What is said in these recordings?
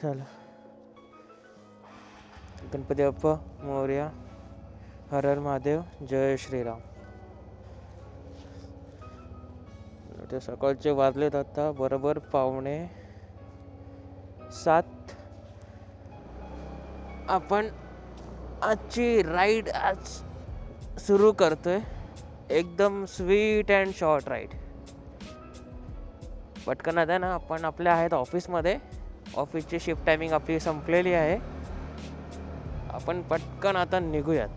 चला. गणपती बाप्पा मोर्या हर हर महादेव जय श्रीराम. ते सकाळचे वाजलेत आता बरोबर पावणे सात. आपण आजची राईड आज सुरू करतोय. एकदम स्वीट अँड शॉर्ट राईड पटकन आता ना आपण आपल्या आहेत ऑफिसमध्ये ऑफिसची शिफ्ट टायमिंग आपली संपलेली आहे. आपण पटकन आता निघूयात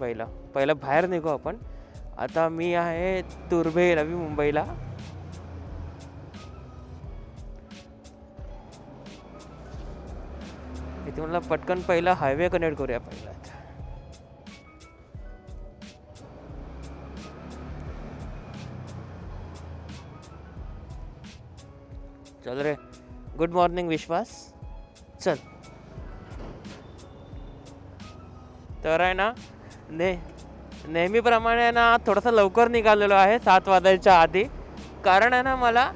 पहिला. पहिलं बाहेर निघू आपण. आता मी आहे तुर्भे नवी मुंबईला. इथे मला पटकन पहिला हायवे कनेक्ट करूया पहिला चल रे. गुड मॉर्निंग विश्वास चल तर आहे ना ने नेहमीप्रमाणे ना थोडंसं लवकर निघालेलो आहे सात वाजायच्या आधी. कारण आहे ना मला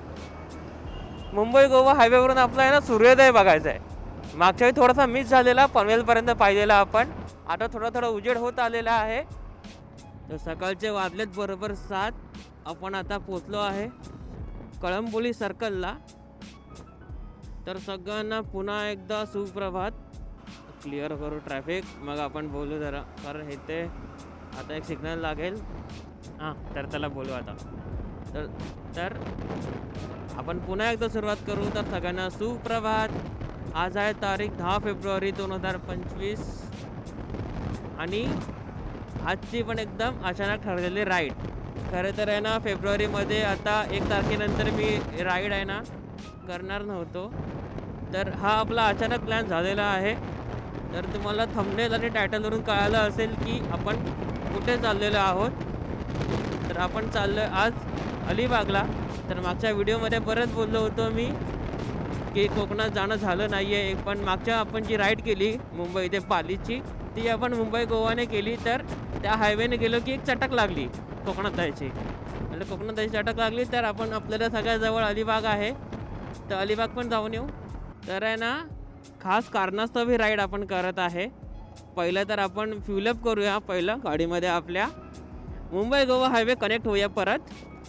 मुंबई गोवा हायवेवरून आपला आहे ना सूर्योदय बघायचा आहे. मागच्या वेळी थोडासा मिस झालेला पनवेलपर्यंत पाहिलेला आपण. आता थोडा थोडा उजेड होत आलेला आहे. तर सकाळचे वाजलेत बरोबर सात. आपण आता पोचलो आहे कळंबोली सर्कलला तर सगळ्यांना पुन्हा एकदा सुप्रभात. क्लिअर करू ट्रॅफिक मग आपण बोलू जरा. कारण इथे आता एक सिग्नल लागेल. हां तर त्याला बोलू आता. तर तर आपण पुन्हा एकदा सुरुवात करू. तर सगळ्यांना सुप्रभात. आज आहे तारीख दहा फेब्रुवारी दोन हजार पंचवीस. आणि आजची पण एकदम अचानक ठरलेली राईड खरं तर आहे ना फेब्रुवारीमध्ये आता एक तारखेनंतर मी राईड आहे ना करणार नव्हतो. तर हा आपला अचानक प्लॅन झालेला आहे. तर तुम्हाला थंबनेल आणि टायटलवरून कळालं असेल की आपण कुठे चाललेलो आहोत. तर आपण चाललो आज अलिबागला. तर मागच्या व्हिडिओमध्ये परत बोललो होतो मी की कोकणात जाणं झालं नाही आहे पण मागच्या आपण जी राईड केली मुंबई ते पालीची ती आपण मुंबई गोवाने केली. तर त्या हायवेने गेलो की एक चटक लागली कोकणात जायची. म्हणजे कोकणात जायची चटक लागली तर आपण आपल्याला सगळ्यात जवळ अलिबाग आहे. तर अलिबाग पण जाऊन येऊ. तर आहे ना खास कारणास्तव ही राईड आपण करत आहे. पहिलं तर आपण फ्युलअप करूया. पहिलं गाडीमध्ये आपल्या मुंबई गोवा हायवे कनेक्ट होऊया परत.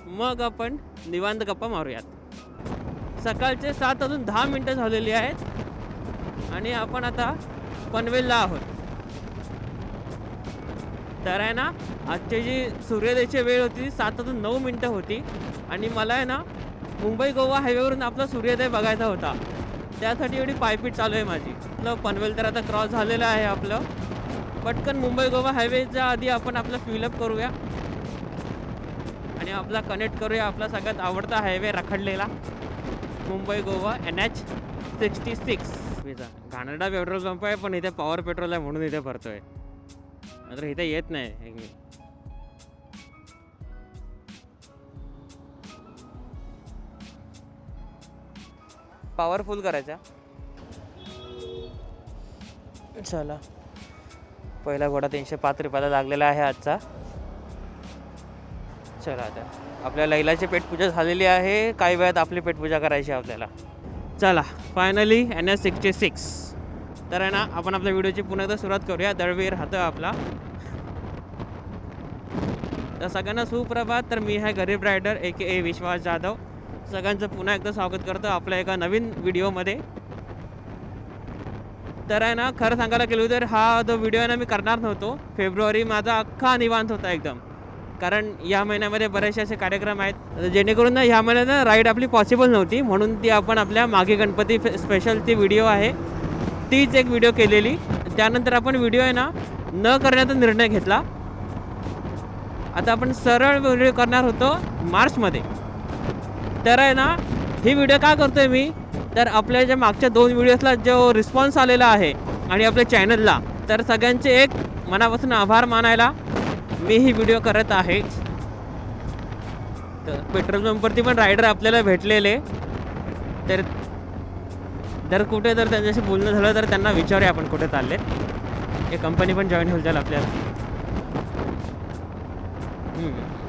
मग आपण निवांत गप्पा मारूयात. सकाळचे सात अजून दहा मिनटं झालेली आहेत. आणि आपण आता पनवेलला आहोत. तर आहे ना आजची जी सूर्योदयाची वेळ होती ती सात अजून नऊ मिनटं होती. आणि मला आहे ना मुंबई गोवा हायवेवरून आपला सूर्योदय बघायचा होता. त्यासाठी एवढी पायपीट चालू आहे माझी. आपलं पनवेल तर आता क्रॉस झालेलं आहे आपलं. पटकन मुंबई गोवा हायवेच्या आधी आपण आपलं फिलअप करूया. आणि आपला कनेक्ट करूया आपला सगळ्यात आवडता हायवे रखडलेला. Mumbai Goa N H sixty six. घाणरडा petrol pump आहे पण इथे पॉवर पेट्रोल आहे म्हणून इथे भरतोय. मात्र इथे येत नाही. पॉवरफुल करायचा. चला. पहिला घोडा तीनशे पाच रुपयाला लागलेला आहे आजचा. चला आता. आपल्या लैलाची पेटपूजा झालेली आहे. काही वेळात आपली पेटपूजा करायची आहे आपल्याला. चला. Finally N S sixty six तर आहे ना आपण आपल्या व्हिडिओची पुन्हा एकदा सुरुवात करूया. दळवीर हात आपला. तर सगळ्यांना सुप्रभात. तर मी आहे गरीब रायडर ए के ए विश्वास जाधव. सगळ्यांचं पुन्हा एकदा स्वागत करतो आपल्या एका नवीन व्हिडिओमध्ये. तर आहे ना खरं सांगायला गेलो तर हा जो व्हिडिओ आहे ना मी करणार नव्हतो. फेब्रुवारी माझा अख्खा निवांत होता एकदम. कारण या महिन्यामध्ये बरेचसे असे कार्यक्रम आहेत. जेणेकरून ना ह्या महिन्यात ना राईड आपली पॉसिबल नव्हती. म्हणून ती आपण आपल्या मागे गणपती स्पेशल ती व्हिडिओ आहे. तीच एक व्हिडिओ केलेली. त्यानंतर आपण व्हिडिओ आहे ना न करण्याचा निर्णय घेतला. आता आपण सरळ व्हिडिओ करणार होतो मार्चमध्ये. तर आहे ना? ही व्हिडिओ का करतोय मी? तर आपल्या ज्या मागच्या दोन व्हिडिओजला जो रिस्पॉन्स आलेला आहे आणि आपल्या चॅनलला तर सगळ्यांचे एक मनापासून आभार मानायला मी ही व्हिडिओ करत आहे. तर पेट्रोल पंपवरती पण रायडर आपल्याला भेटलेले. तर जर कुठे जर त्यांच्याशी बोलणं झालं तर त्यांना विचारूया आपण कुठे चालले. हे कंपनी पण जॉईन होईल जाईल आपल्याला. हम्म.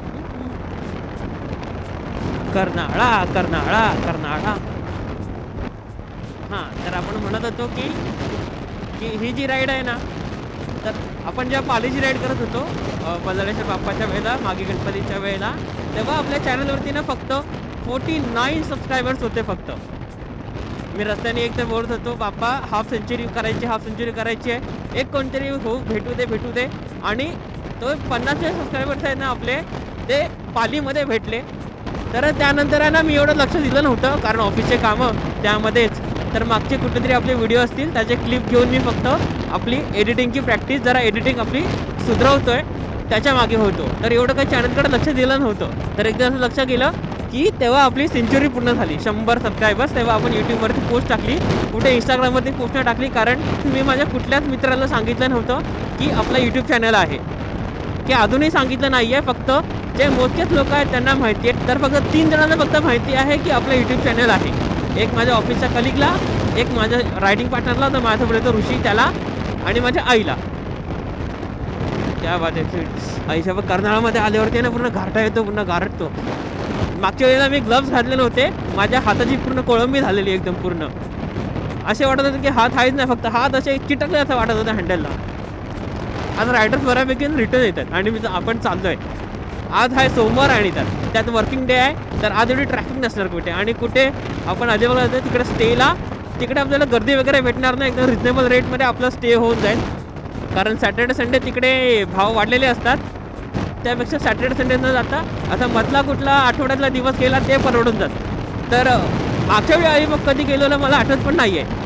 कर्नाळा कर्नाळा कर्नाळा. हां तर आपण म्हणत होतो की की ही जी राईड आहे ना तर आपण जेव्हा पालीची राईड करत होतो अ, बल्लाळेश्वर बाप्पाच्या वेळेला मागे गणपतीच्या वेळेला तेव्हा आपल्या चॅनलवरती ना फक्त फोर्टी नाईन सबस्क्रायबर्स होते फक्त. मी रस्त्याने एक तर बोलत होतो बाप्पा हाफ सेंचुरी करायची हाफ सेंचुरी करायची आहे. एक कोणतरी हो भेटू दे भेटू दे. आणि तो पन्नासचे सबस्क्रायबर्स आहेत ना आपले ते पालीमध्ये भेटले. तर त्यानंतर आहे ना मी एवढं लक्ष दिलं नव्हतं कारण ऑफिसचे कामं त्यामध्येच. तर मागचे कुठेतरी आपले व्हिडिओ असतील त्याचे क्लिप घेऊन मी फक्त आपली एडिटिंगची प्रॅक्टिस जरा एडिटिंग आपली सुधरवतोय त्याच्यामागे होतो. तर एवढं काही चॅनलकडे लक्ष दिलं नव्हतं. तर एकदा असं लक्ष गेलं की तेव्हा आपली सेंचुरी पूर्ण झाली. शंभर सबस्क्रायबर्स तेव्हा आपण यूट्यूबवरती पोस्ट टाकली कुठे इंस्टाग्रामवरती पोस्ट नाही टाकली कारण मी माझ्या कुठल्याच मित्राला सांगितलं नव्हतं की आपला यूट्यूब चॅनल आहे. की अजूनही सांगितलं नाही आहे फक्त जे मोजकेच लोक आहेत त्यांना माहिती आहे. तर फक्त तीन जणांना फक्त माहिती आहे की आपलं यूट्यूब चॅनल आहे. एक माझ्या ऑफिसच्या कलिगला एक माझ्या रायटिंग पार्टनरला तर माझ्यासोबत येतो ऋषी त्याला आणि माझ्या आईला. त्या बात आहे. आईच्या कर्नाळामध्ये आल्यावरती ना पूर्ण घाटा येतो पूर्ण गारटतो. मागच्या वेळेला मी ग्लव्स घातलेले होते माझ्या हाताची पूर्ण कोळंबी झालेली एकदम पूर्ण. असे वाटत होते की हात आहेच नाही फक्त हात असे चिटकले असं वाटत होतं हँडलला आता रायडर्स बऱ्यापैकी रिटर्न येतात आणि मी आपण चाललोय. आज आहे सोमवार आणि त्यात त्यात वर्किंग डे आहे तर आज एवढी ट्रॅफिक नसणार कुठे? आणि कुठे आपण अलिबागला जातो तिकडे स्टेला तिकडे आपल्याला गर्दी वगैरे भेटणार नाही एकदम रिजनेबल रेटमध्ये आपला स्टे होऊन जाईल. कारण सॅटर्डे संडे तिकडे भाव वाढलेले असतात. त्यापेक्षा सॅटर्डे संडे न जाता आता मधला कुठला आठवड्यातला दिवस गेला ते परवडून जात. तर मागच्या वेळी मग कधी गेलेलं मला आठवत पण नाही आहे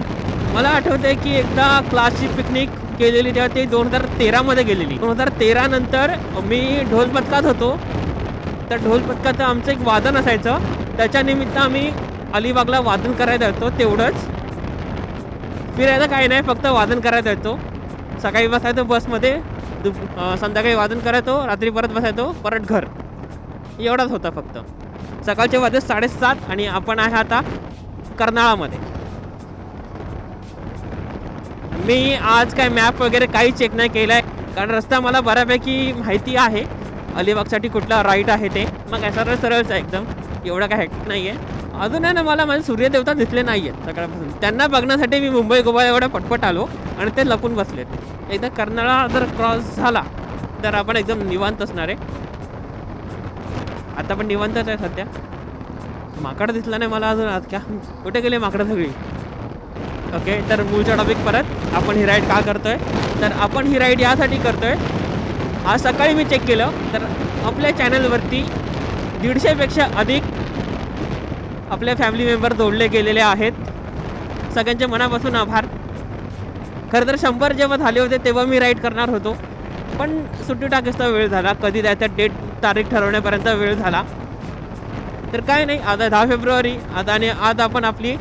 मला आठवतं आहे की एकदा क्लासची पिकनिक केलेली तेव्हा ते दोन हजार तेरामध्ये गेलेली. दोन हजार तेरा नंतर मी ढोल पथकात होतो. तर ढोल पथकाचं आमचं एक वादन असायचं. त्याच्या निमित्त आम्ही अलिबागला वादन करायला येतो तेवढंच. फिरायला काही नाही फक्त वादन करायला येतो सकाळी बसायचो बसमध्ये. दुप संध्याकाळी वादन करायचो. रात्री परत बसायचो. परत घर. एवढाच होता फक्त. सकाळचे वाजले साडेसात आणि आपण आहे आता कर्नाळामध्ये. मी आज काय मॅप वगैरे काही चेक नाही केलं आहे कारण रस्ता मला बऱ्यापैकी माहिती आहे. अलिबागसाठी कुठला राईट आहे ते. मग काय सरळ सरळच आहे एकदम. एवढं काय हॅक्टिक नाही आहे अजून आहे ना मला माझे सूर्यदेवता दिसले नाही आहेत सकाळपासून. त्यांना बघण्यासाठी मी मुंबई गोवा एवढा पटपट आलो आणि ते लपून बसलेत एकदा कर्नाळा जर क्रॉस झाला तर आपण एकदम निवांत असणार आहे. आता पण निवांतच आहे सध्या. माकड दिसला नाही मला अजून आज क्या कुठे गेले माकडं सगळी? ओके तर मूळच्या टॉपिक परत आपण ही राईड का करतोय? तर आपण ही राईड यासाठी करतोय आज सकाळी मी चेक केलं तर आपल्या चॅनलवरती दीडशेपेक्षा अधिक आपले फॅमिली मेंबर जोडले गेलेले आहेत. सगळ्यांचे मनापासून आभार. खरं तर शंभर जेव्हा झाले होते तेव्हा मी राईड करणार होतो. पण सुट्टी टाकीचा वेळ झाला. कधी जायचा डेट तारीख ठरवण्यापर्यंत वेळ झाला. तर काय नाही आता दहा फेब्रुवारी आता आणि आज आपण आपली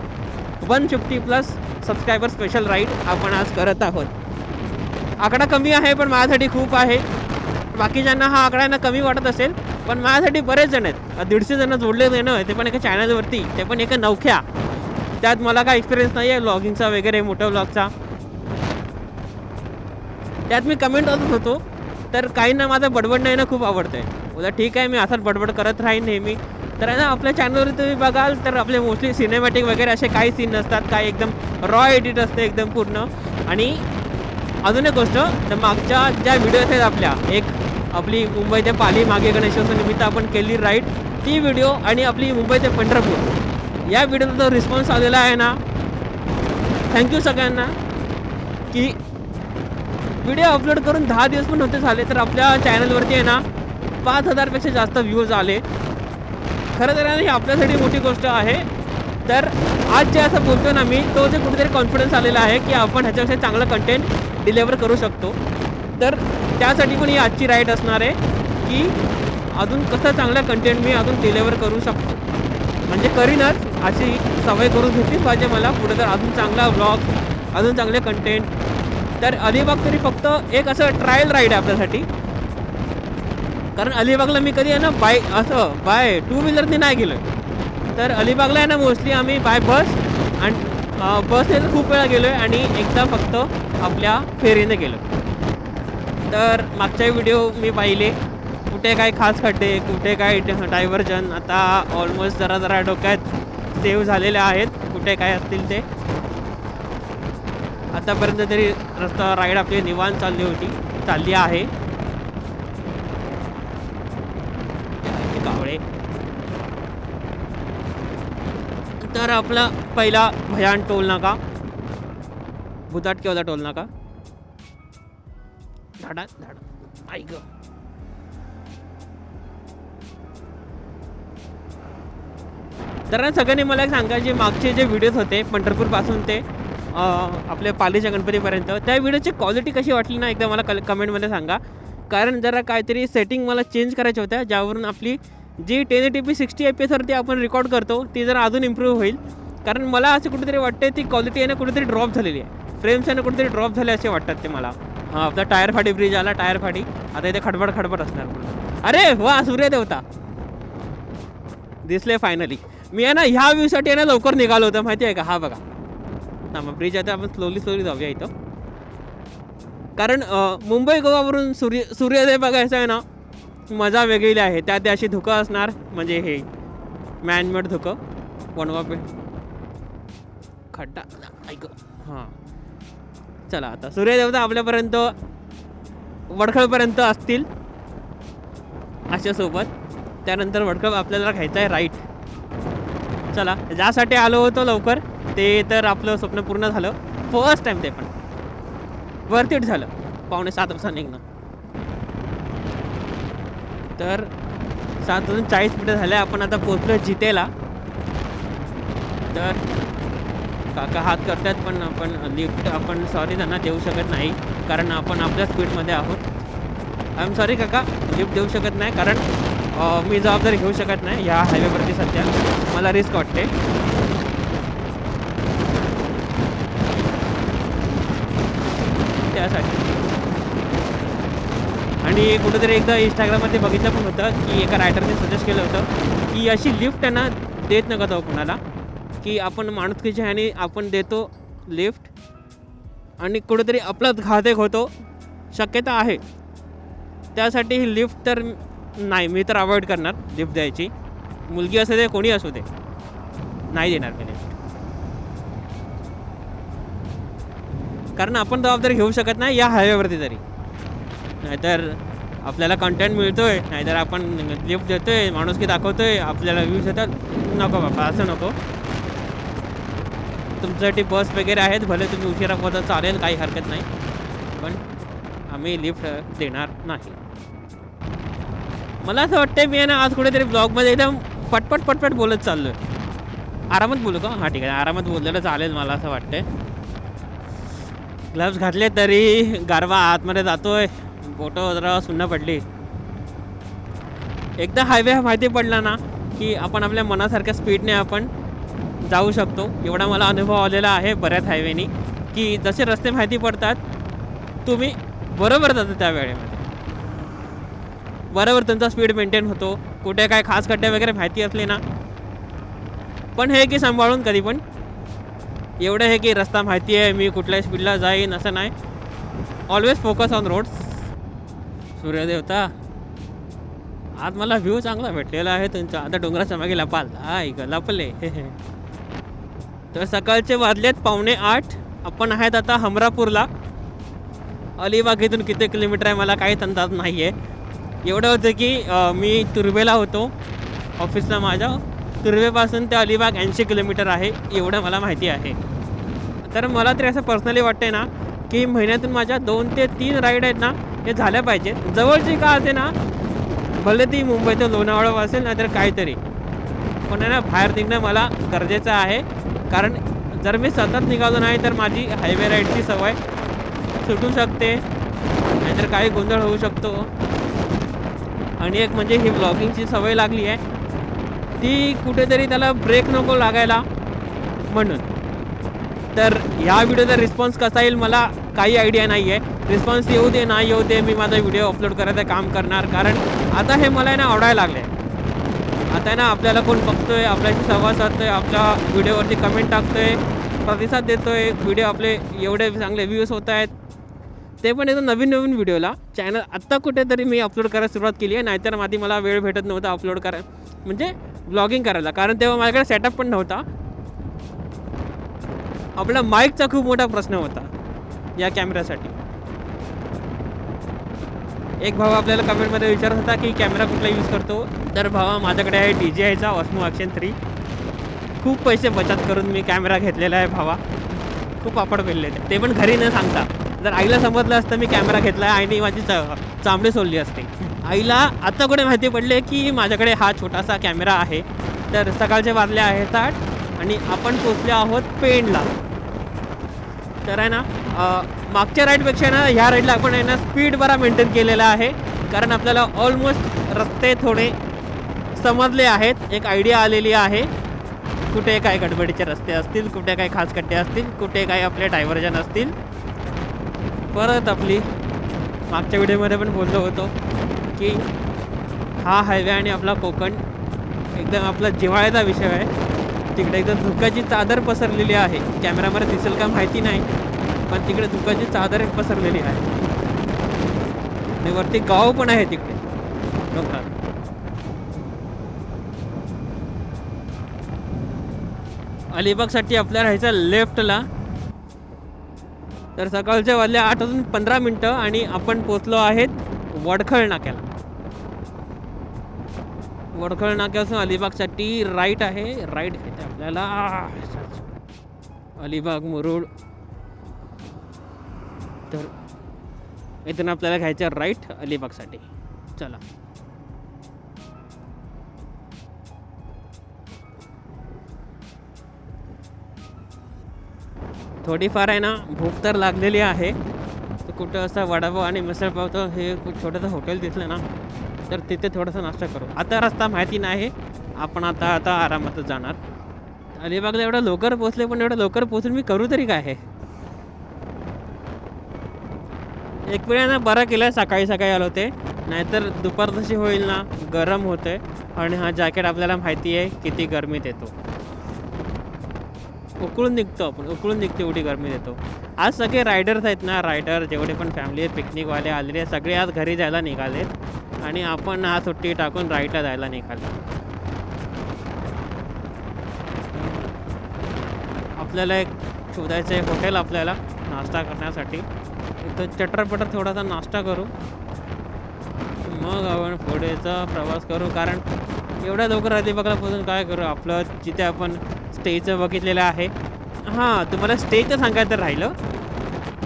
one fifty plus subscriber special ride आपण आज करत आहोत. आकडा कमी आहे पण माझ्यासाठी खूप आहे. बाकीच्यांना हा आकडा ना कमी वाटत असेल पण माझ्यासाठी बरेच जण आहेत. दीडशे जण जोडले जाणं ते पण एका चॅनलवरती ते पण एका नवख्या. त्यात मला काय एक्सपिरियन्स नाही आहे ब्लॉगिंगचा वगैरे मोठ्या ब्लॉगचा त्यात मी कमेंट करत होतो तर काहींना माझं बडबड नाही ना खूप आवडतं आहे उद्या ठीक आहे मी असाच बडबड करत राहीन नेहमी. तर आहे ना आपल्या चॅनलवर तुम्ही बघाल तर आपले मोस्टली सिनेमॅटिक वगैरे असे काही सीन नसतात काही एकदम रॉ एडिट असते एकदम पूर्ण. आणि अजून एक गोष्ट तर मागच्या ज्या व्हिडिओ आहेत आपल्या एक आपली मुंबई ते पाली मागे गणेशोत्सव निमित्त आपण केली राईट ती व्हिडिओ आणि आपली मुंबई ते पंढरपूर. या व्हिडिओचा जो रिस्पॉन्स आलेला आहे ना थँक्यू सगळ्यांना की व्हिडिओ अपलोड करून दहा दिवस पण नव्हते झाले तर आपल्या चॅनलवरती आहे ना पाच हजारपेक्षा जास्त व्ह्यूज आले. खरं तर ही आपल्यासाठी मोठी गोष्ट आहे. तर आज जे असं बोलतो ना मी तो जे कुठेतरी कॉन्फिडन्स आलेला आहे की आपण ह्याच्यापेक्षा चांगलं कंटेंट डिलेवर करू शकतो. तर त्यासाठी पण ही आजची राईड असणार आहे की अजून कसं चांगलं कंटेंट मी अजून डिलेवर करू शकतो. म्हणजे करीनच अशी सवय करून घेतलीच पाहिजे मला. पुढे तर अजून चांगला ब्लॉग अजून चांगले कंटेंट तर अलिबाग तरी फक्त एक असं ट्रायल राईड आहे आपल्यासाठी. कारण अलिबागला मी कधी आहे ना बाय असं बाय टू व्हीलरने नाही गेलो तर अलिबागला आहे ना मोस्टली आम्ही बाय बस आणि बसने तर खूप वेळा गेलो आहे आणि एकदा फक्त आपल्या फेरीने गेलो तर मागचे व्हिडिओ मी पाहिले कुठे काय खास खड्डे कुठे काय डायव्हर्जन आता ऑलमोस्ट जरा जरा डोक्यात सेव्ह झालेले आहेत कुठे काय असतील ते. आतापर्यंत तरी रस्ता राईड आपली निवांत चालली होती चालली आहे. हे तर आपला पहिला भयान टोल नाका. भुताट केवला टोल नाका? धाडा धाडा. ऐक तर सगळ्यांनी मला एक सांगा जे मागचे जे व्हिडिओज होते पंढरपूरपासून ते आपल्या पालीच्या गणपतीपर्यंत त्या व्हिडिओची क्वालिटी कशी वाटली ना एकदा मला कल कमेंटमध्ये सांगा. कारण जरा काहीतरी सेटिंग मला चेंज करायच्या होत्या ज्यावरून आपली G ten eighty P sixty F एसवरती आपण रेकॉर्ड करतो ती जरा अजून इम्प्रूव्ह होईल. कारण मला असं कुठेतरी वाटते ती क्वालिटी आहे ना कुठेतरी ड्रॉप झालेली आहे. फ्रेम्स आहे ना कुठेतरी ड्रॉप झाले असे वाटतात ते मला. हां आपला टायर फाटी ब्रिज आला टायर फाटी. आता इथे खडबड खडबड असणार पूर्ण. अरे वा सूर्यदेवता. दिसले फायनली मी आहे ना ह्या व्ह्यूसाठी आहे ना लवकर निघालो होतं माहिती आहे का? हा बघा. हा मग ब्रिज आता आपण स्लोली स्लोली जाऊया इथं. कारण मुंबई गोवावरून सूर्य सूर्योदय बघायचं आहे ना मजा वेगळी आहे. त्यात ते अशी धुकं असणार म्हणजे हे. मॅनमेड धुकं. वणवा पे खड्डा. ऐक. हां. चला आता. सूर्यदेवता आपल्यापर्यंत वडखळपर्यंत असतील. अशासोबत. त्यानंतर वडखळ आपल्याला घ्यायचं आहे राईट चला. ज्यासाठी आलो होतो लवकर ते तर आपलं स्वप्न पूर्ण झालं. फर्स्ट टाईम ते पण. वर्थ इट झालं. पावणे सात वाजता निघणं. तर सात वाजून चाळीस मिनटं झाले आपण आता पोचलो जितेला. तर काका हात करतात पण आपण लिफ्ट आपण सॉरी त्यांना देऊ शकत नाही कारण आपण आपल्या स्पीडमध्ये आहोत. आय एम सॉरी काका लिफ्ट देऊ शकत नाही कारण मी जबाबदारी घेऊ शकत नाही ह्या हायवेवरती सध्या. मला रिस्क वाटते. त्यासाठी. आणि कुठेतरी एकदा इंस्टाग्राममध्ये बघितलं पण होतं की एका रायटरने सजेस्ट केलं होतं की अशी लिफ्ट आहे ना देत नका जाऊ कुणाला की आपण माणुसकीच्या ह्याने आपण देतो लिफ्ट आणि कुठेतरी आपलाच घातक होतो शक्यता आहे. त्यासाठी ही लिफ्ट तर नाही मी तर अवॉइड करणार लिफ्ट द्यायची. मुलगी असू दे कोणी असू दे नाही देणार मी लिफ्ट कारण आपण जबाबदारी घेऊ शकत नाही या हायवेवरती तरी. नाहीतर आपल्याला कंटेंट मिळतोय नाहीतर आपण लिफ्ट देतोय माणुसकी दाखवतोय आपल्याला व्ह्यूज येतात. नको बाबा असं नको. तुमच्यासाठी बस वगैरे आहेत भले तुम्ही उशिरा पोहोचा चालेल काही हरकत नाही. पण आम्ही लिफ्ट देणार नाही. मला असं वाटतं मी ना आज कुठेतरी ब्लॉगमध्ये एकदम पटपट पटपट बोलत चाललो आहे आरामात बोलू का? हां ठीक आहे. आरामात बोललेलं चालेल मला असं वाटतंय. ग्लव्स घातले तरी गारवा आतमध्ये जातोय. बोटं जरा सुन्न पडली. एकदा हायवे माहिती पडला ना की आपण आपल्या मनासारख्या स्पीडने आपण जाऊ शकतो. एवढा मला अनुभव आलेला आहे बऱ्याच हायवेनी की जसे रस्ते माहिती पडतात तुम्ही बरोबर जाता त्या वेळेमध्ये. बरोबर तुमचा स्पीड मेंटेन होतो. कुठे काय खास खड्डे वगैरे माहिती असले ना. पण हे की सांभाळून कधी पण एवढं हे की रस्ता माहिती आहे मी कुठल्या स्पीडला जाईन असं नाही. ऑलवेज फोकस ऑन रोड्स सूर्यदेवता आज मला व्ह्यू चांगला भेटलेला आहे तुमचा आता डोंगराच्या मागे लपाल. ऐक लपले. तर सकाळचे वाजलेत पावणे आठ. आपण आहेत आता हमरापूरला. अलिबाग इथून किती किलोमीटर आहे मला काहीच अंदाज नाही आहे एवढं होतं की मी तुर्बेला होतो ऑफिसला माझ्या. तुर्वेपासून ते अलिबाग ऐंशी किलोमीटर आहे एवढं मला माहिती आहे. तर मला तरी असं पर्सनली वाटते ना की महिन्यातून माझ्या दोन ते तीन राईड आहेत ना हे झाल्या पाहिजेत जवळची का असे ना भले ती मुंबईचं लोणावळा असेल नाहीतर काहीतरी. पण आहे ना बाहेर निघणं मला गरजेचं आहे. कारण जर मी सतत निघालो नाही तर माझी हायवे राईडची सवय सुटू शकते. नाहीतर काही गोंधळ होऊ शकतो. आणि एक म्हणजे ही ब्लॉगिंगची सवय लागली आहे. ती कुठेतरी त्याला ब्रेक नको लागायला म्हणून. तर ह्या व्हिडिओचा रिस्पॉन्स कसा येईल मला काही आयडिया नाही आहे रिस्पॉन्स येऊ दे नाही येऊ दे मी माझा व्हिडिओ अपलोड करायचं काम करणार. कारण आता हे मला आहे ना आवडायला लागले. आता आहे ना आपल्याला कोण बघतोय आपल्याशी संवाद साधतोय आपल्या व्हिडिओवरती कमेंट टाकतोय प्रतिसाद देतोय व्हिडिओ आपले एवढे चांगले व्ह्यूज होत आहेत. ते पण येतो नवीन नवीन व्हिडिओला चॅनल आत्ता कुठेतरी मी अपलोड करायला सुरुवात केली आहे नाहीतर आधी मला वेळ भेटत नव्हता अपलोड कराय म्हणजे ब्लॉगिंग करायला. कारण तेव्हा माझ्याकडे सेटअप पण नव्हता. आपला माईकचा खूप मोठा प्रश्न होता या कॅमेऱ्यासाठी एक भाऊ आपल्याला कमेंटमध्ये विचारत होता की कॅमेरा कुठला यूज करतो? तर भावा माझ्याकडे आहे डी जे आयचा ऑस्मो ॲक्शन थ्री खूप पैसे बचत करून मी कॅमेरा घेतलेला आहे भावा. खूप वापड पेरले ते पण घरी न सांगता. जर आईला समजलं असतं मी कॅमेरा घेतला आहे आईने माझी च चांबडी सोडली असते. आईला आता कुठे माहिती पडले की माझ्याकडे हा छोटासा कॅमेरा आहे. तर सकाळचे वाजले आहेत आठ आणि आपण पोचले आहोत पेणला. तर आहे ना मागच्या राईडपेक्षा ना ह्या राईडला आपण आहे ना स्पीड बरा मेंटेन केलेला आहे. कारण आपल्याला ऑलमोस्ट रस्ते थोडे समजले आहेत. एक आयडिया आलेली आहे. कुठे काय गडबडीचे रस्ते असतील कुठे काय खास कट्टे असतील कुठे काय आपले डायव्हर्जन असतील. परत आपली मागच्या व्हिडिओमध्ये पण बोललो होतो की हा हायवे आणि आपला कोकण एकदम आपला जिव्हाळ्याचा विषय आहे. तिकडे एकदम धुक्याची चादर पसरलेली आहे. कॅमेरामध्ये दिसेल का माहिती नाही. पण तिकडे दुकाची चादर एक पसरलेली आहे. आणि वरती गाव पण आहे तिकडे. डोंगरात अलिबागसाठी आपल्याला राहायचं लेफ्टला. तर सकाळच्या वाजल्या आठ वाजून पंधरा मिनटं आणि आपण पोचलो आहेत वडखळ नाक्याला. वडखळ नाक्यापासून अलिबागसाठी राईट आहे. राईट घ्यायचं आपल्याला अलिबाग मुरुड. तर इथून आपल्याला घ्यायचं राईट अलिबागसाठी. चला. थोडीफार आहे ना भूक तर लागलेली आहे. तर कुठं असं वडापाव आणि मिसळपावचं हे खूप छोटंसं हॉटेल दिसलं ना तर तिथे थोडासा नाश्ता करू. आता रस्ता माहिती नाही आपण आता आता आरामातच जाणार. अलिबागला एवढं लवकर पोचले पण एवढं लवकर पोचून मी करू तरी काय आहे एक वेळा ना बरं केलं सकाळी सकाळी आलो ते नाहीतर दुपार तशी होईल ना गरम होते आणि हा जॅकेट आपल्याला माहिती आहे किती गरमीत येतो. उकळून निघतो आपण उकळून निघतो एवढी गरमी देतो आज सगळे रायडर्स आहेत ना रायडर जेवढे पण फॅमिली आहेत पिकनिकवाले आलेले आहेत, सगळे आज घरी जायला निघालेत. आणि आपण हा सुट्टी टाकून राईडला जायला निघाले. आपल्याला एक शोधायचं आहे हॉटेल आपल्याला नाश्ता करण्यासाठी. इथं चटरपटर थोडासा नाश्ता करू. मग आपण पुढेचा प्रवास करू. कारण एवढ्या लवकर अलिबागला पोहोचून काय करू? आपलं जिथे आपण स्टेचं बघितलेलं आहे. हां तुम्हाला स्टेचं सांगायचं राहिलं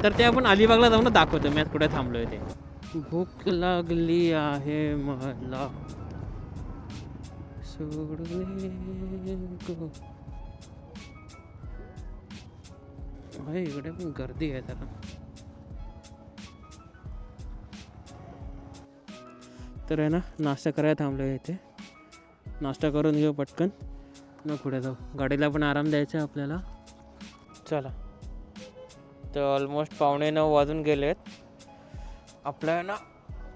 तर ते आपण अलिबागला जाऊन दाखवतो. मी आज कुठे थांबलो आहे ते. भूक लागली आहे मला. सोडले अरे इकडे पण गर्दी आहे जरा. तर आहे ना नाश्ता करायला थांबलो आहे इथे. नाश्ता करून घेऊ पटकन. न पुढे जाऊ. गाडीला पण आराम द्यायचा आहे आपल्याला. चला. तर ऑलमोस्ट पावणे नऊ वाजून गेलेत. आपल्या ना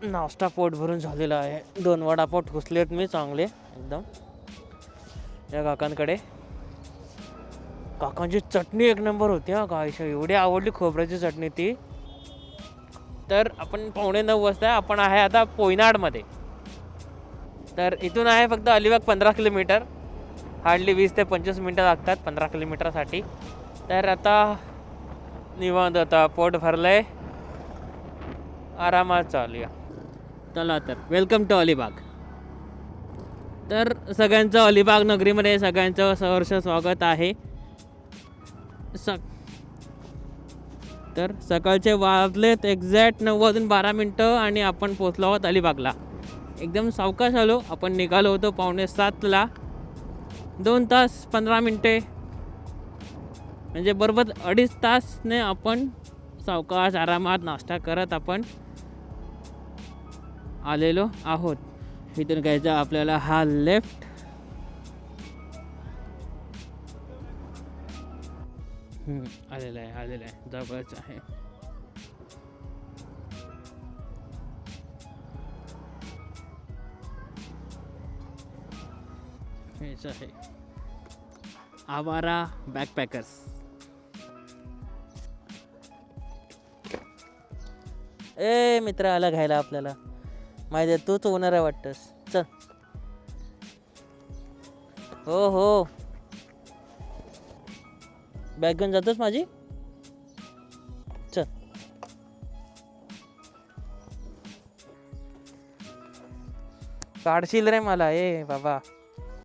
नाश्ता पोट भरून झालेला आहे. दोन वडापाव आहेत मी चांगले एकदम. या काकांकडे. काकांची चटणी एक नंबर होती हा गायशा एवढी आवडली खोबऱ्याची चटणी ती. तर आपण पावणे नऊ वाजता आपण आहे आता पोयनाडमध्ये तर इथून आहे फक्त अलिबाग पंधरा किलोमीटर. हार्डली वीस ते पंचवीस मिनटं लागतात पंधरा किलोमीटरसाठी. तर आता निवांत आता पोट भरलं आहे आरामात चालूया. चला तर वेलकम टू अलिबाग. तर सगळ्यांचं अलिबाग नगरीमध्ये सगळ्यांचं सहर्ष स्वागत आहे. स तर सकाळचे वाजलेत एक्झॅक्ट नऊ वाजून बारा मिनटं आणि आपण पोचलो आहोत अलिबागला. एकदम सावकाश आलो. आपण निघालो होतो पावणे सातला. दोन तास पंधरा मिनटे. म्हणजे बरोबर अडीच तासने आपण सावकाश आरामात नाश्ता करत आपण आलेलो आहोत. इथून घ्यायचा आपल्याला हा लेफ्ट आलेलं आहे आलेलं आहे. जवळच आहे. हेच आहे. आवारा बॅकपॅकर्स ए मित्र आला घ्यायला आपल्याला. माहिती आहे तूच होणार आहे वाटतंस. चल. हो हो. बॅग घेऊन जातोस माझी? चल. काढशील रे मला ए बाबा.